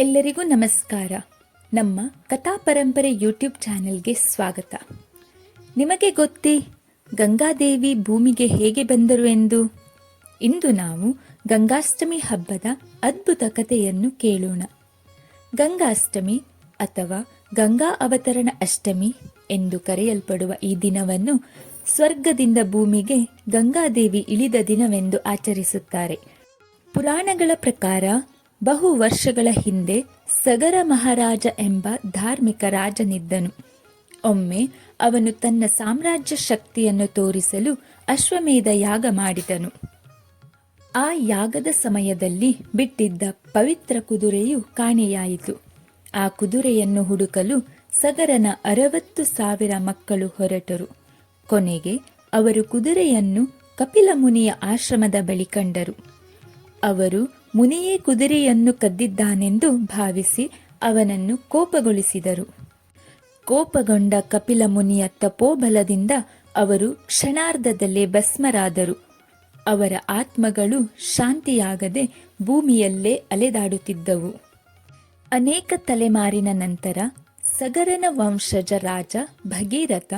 ಎಲ್ಲರಿಗೂ ನಮಸ್ಕಾರ. ನಮ್ಮ ಕಥಾ ಪರಂಪರೆ ಯೂಟ್ಯೂಬ್ ಚಾನೆಲ್ಗೆ ಸ್ವಾಗತ. ನಿಮಗೆ ಗೊತ್ತೇ, ಗಂಗಾದೇವಿ ಭೂಮಿಗೆ ಹೇಗೆ ಬಂದರು ಎಂದು? ಇಂದು ನಾವು ಗಂಗಾಷ್ಟಮಿ ಹಬ್ಬದ ಅದ್ಭುತ ಕಥೆಯನ್ನು ಕೇಳೋಣ. ಗಂಗಾಷ್ಟಮಿ ಅಥವಾ ಗಂಗಾ ಅವತರಣ ಅಷ್ಟಮಿ ಎಂದು ಕರೆಯಲ್ಪಡುವ ಈ ದಿನವನ್ನು ಸ್ವರ್ಗದಿಂದ ಭೂಮಿಗೆ ಗಂಗಾದೇವಿ ಇಳಿದ ದಿನವೆಂದು ಆಚರಿಸುತ್ತಾರೆ. ಪುರಾಣಗಳ ಪ್ರಕಾರ ಬಹು ವರ್ಷಗಳ ಹಿಂದೆ ಸಗರ ಮಹಾರಾಜ ಎಂಬ ಧಾರ್ಮಿಕ ರಾಜನಿದ್ದನು. ಒಮ್ಮೆ ಅವನು ತನ್ನ ಸಾಮ್ರಾಜ್ಯ ಶಕ್ತಿಯನ್ನು ತೋರಿಸಲು ಅಶ್ವಮೇಧ ಯಾಗ ಮಾಡಿದನು. ಆ ಯಾಗದ ಸಮಯದಲ್ಲಿ ಬಿಟ್ಟಿದ್ದ ಪವಿತ್ರ ಕುದುರೆಯು ಕಾಣೆಯಾಯಿತು. ಆ ಕುದುರೆಯನ್ನು ಹುಡುಕಲು ಸಗರನ ಅರವತ್ತು ಸಾವಿರ ಮಕ್ಕಳು ಹೊರಟರು. ಕೊನೆಗೆ ಅವರು ಕುದುರೆಯನ್ನು ಕಪಿಲ ಮುನಿಯ ಆಶ್ರಮದ ಬಳಿ ಕಂಡರು. ಅವರು ಮುನಿಯೇ ಕುದುರೆಯನ್ನು ಕದ್ದಿದ್ದಾನೆಂದು ಭಾವಿಸಿ ಅವನನ್ನು ಕೋಪಗೊಳಿಸಿದರು. ಕೋಪಗೊಂಡ ಕಪಿಲ ಮುನಿಯ ತಪೋಬಲದಿಂದ ಅವರು ಕ್ಷಣಾರ್ಧದಲ್ಲೇ ಭಸ್ಮರಾದರು. ಅವರ ಆತ್ಮಗಳು ಶಾಂತಿಯಾಗದೆ ಭೂಮಿಯಲ್ಲೇ ಅಲೆದಾಡುತ್ತಿದ್ದವು. ಅನೇಕ ತಲೆಮಾರಿನ ನಂತರ ಸಗರನ ವಂಶಜ ರಾಜ ಭಗೀರಥ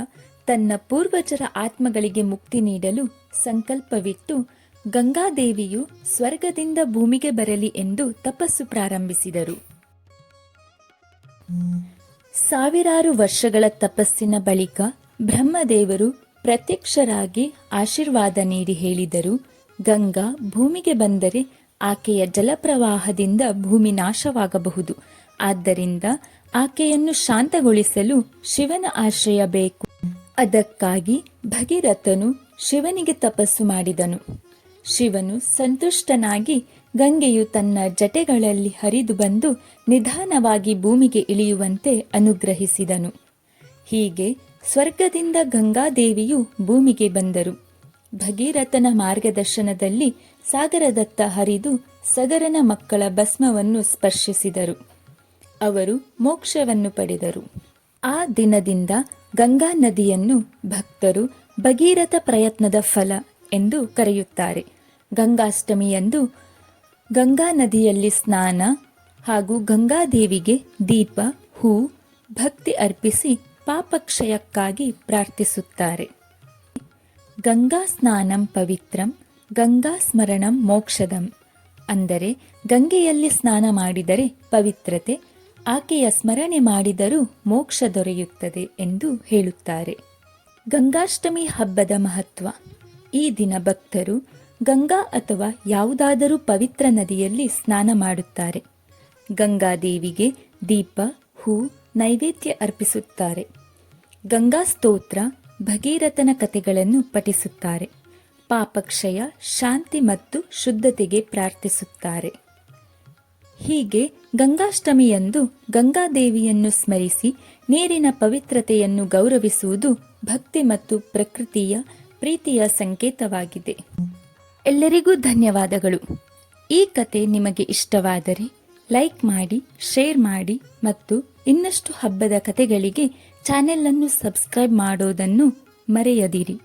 ತನ್ನ ಪೂರ್ವಜರ ಆತ್ಮಗಳಿಗೆ ಮುಕ್ತಿ ನೀಡಲು ಸಂಕಲ್ಪವಿಟ್ಟು ಗಂಗಾದೇವಿಯು ಸ್ವರ್ಗದಿಂದ ಭೂಮಿಗೆ ಬರಲಿ ಎಂದು ತಪಸ್ಸು ಪ್ರಾರಂಭಿಸಿದರು. ಸಾವಿರಾರು ವರ್ಷಗಳ ತಪಸ್ಸಿನ ಬಳಿಕ ಬ್ರಹ್ಮದೇವರು ಪ್ರತ್ಯಕ್ಷರಾಗಿ ಆಶೀರ್ವಾದ ನೀಡಿ ಹೇಳಿದರು, ಗಂಗಾ ಭೂಮಿಗೆ ಬಂದರೆ ಆಕೆಯ ಜಲಪ್ರವಾಹದಿಂದ ಭೂಮಿ ನಾಶವಾಗಬಹುದು. ಆದ್ದರಿಂದ ಆಕೆಯನ್ನು ಶಾಂತಗೊಳಿಸಲು ಶಿವನ ಆಶ್ರಯ ಬೇಕು. ಅದಕ್ಕಾಗಿ ಭಗೀರಥನು ಶಿವನಿಗೆ ತಪಸ್ಸು ಮಾಡಿದನು. ಶಿವನು ಸಂತುಷ್ಟನಾಗಿ ಗಂಗೆಯು ತನ್ನ ಜಟೆಗಳಲ್ಲಿ ಹರಿದು ಬಂದು ನಿಧಾನವಾಗಿ ಭೂಮಿಗೆ ಇಳಿಯುವಂತೆ ಅನುಗ್ರಹಿಸಿದನು. ಹೀಗೆ ಸ್ವರ್ಗದಿಂದ ಗಂಗಾದೇವಿಯು ಭೂಮಿಗೆ ಬಂದರು. ಭಗೀರಥನ ಮಾರ್ಗದರ್ಶನದಲ್ಲಿ ಸಾಗರದತ್ತ ಹರಿದು ಸಗರನ ಮಕ್ಕಳ ಭಸ್ಮವನ್ನು ಸ್ಪರ್ಶಿಸಿದರು. ಅವರು ಮೋಕ್ಷವನ್ನು ಪಡೆದರು. ಆ ದಿನದಿಂದ ಗಂಗಾ ನದಿಯನ್ನು ಭಕ್ತರು ಭಗೀರಥ ಪ್ರಯತ್ನದ ಫಲ ಎಂದು ಕರೆಯುತ್ತಾರೆ. ಗಂಗಾಷ್ಟಮಿಯಂದು ಗಂಗಾ ನದಿಯಲ್ಲಿ ಸ್ನಾನ ಹಾಗೂ ಗಂಗಾದೇವಿಗೆ ದೀಪ, ಹೂ, ಭಕ್ತಿ ಅರ್ಪಿಸಿ ಪಾಪಕ್ಷಯಕ್ಕಾಗಿ ಪ್ರಾರ್ಥಿಸುತ್ತಾರೆ. ಗಂಗಾ ಸ್ನಾನಂ ಪವಿತ್ರಂ, ಗಂಗಾ ಸ್ಮರಣಂ ಮೋಕ್ಷದಂ. ಅಂದರೆ ಗಂಗೆಯಲ್ಲಿ ಸ್ನಾನ ಮಾಡಿದರೆ ಪವಿತ್ರತೆ, ಆಕೆಯ ಸ್ಮರಣೆ ಮಾಡಿದರೂ ಮೋಕ್ಷ ದೊರೆಯುತ್ತದೆ ಎಂದು ಹೇಳುತ್ತಾರೆ. ಗಂಗಾಷ್ಟಮಿ ಹಬ್ಬದ ಮಹತ್ವ. ಈ ದಿನ ಭಕ್ತರು ಗಂಗಾ ಅಥವಾ ಯಾವುದಾದರೂ ಪವಿತ್ರ ನದಿಯಲ್ಲಿ ಸ್ನಾನ ಮಾಡುತ್ತಾರೆ. ಗಂಗಾದೇವಿಗೆ ದೀಪ, ಹೂ, ನೈವೇದ್ಯ ಅರ್ಪಿಸುತ್ತಾರೆ. ಗಂಗಾ ಸ್ತೋತ್ರ, ಭಗೀರಥನ ಕಥೆಗಳನ್ನು ಪಠಿಸುತ್ತಾರೆ. ಪಾಪಕ್ಷಯ, ಶಾಂತಿ ಮತ್ತು ಶುದ್ಧತೆಗೆ ಪ್ರಾರ್ಥಿಸುತ್ತಾರೆ. ಹೀಗೆ ಗಂಗಾಷ್ಟಮಿಯಂದು ಗಂಗಾದೇವಿಯನ್ನು ಸ್ಮರಿಸಿ ನೀರಿನ ಪವಿತ್ರತೆಯನ್ನು ಗೌರವಿಸುವುದು ಭಕ್ತಿ ಮತ್ತು ಪ್ರಕೃತಿಯ ಪ್ರೀತಿಯ ಸಂಕೇತವಾಗಿದೆ. ಎಲ್ಲರಿಗೂ ಧನ್ಯವಾದಗಳು. ಈ ಕತೆ ನಿಮಗೆ ಇಷ್ಟವಾದರೆ ಲೈಕ್ ಮಾಡಿ, ಶೇರ್ ಮಾಡಿ ಮತ್ತು ಇನ್ನಷ್ಟು ಹಬ್ಬದ ಕತೆಗಳಿಗೆ ಚಾನೆಲ್ ಅನ್ನು ಸಬ್ಸ್ಕ್ರೈಬ್ ಮಾಡೋದನ್ನು ಮರೆಯದಿರಿ.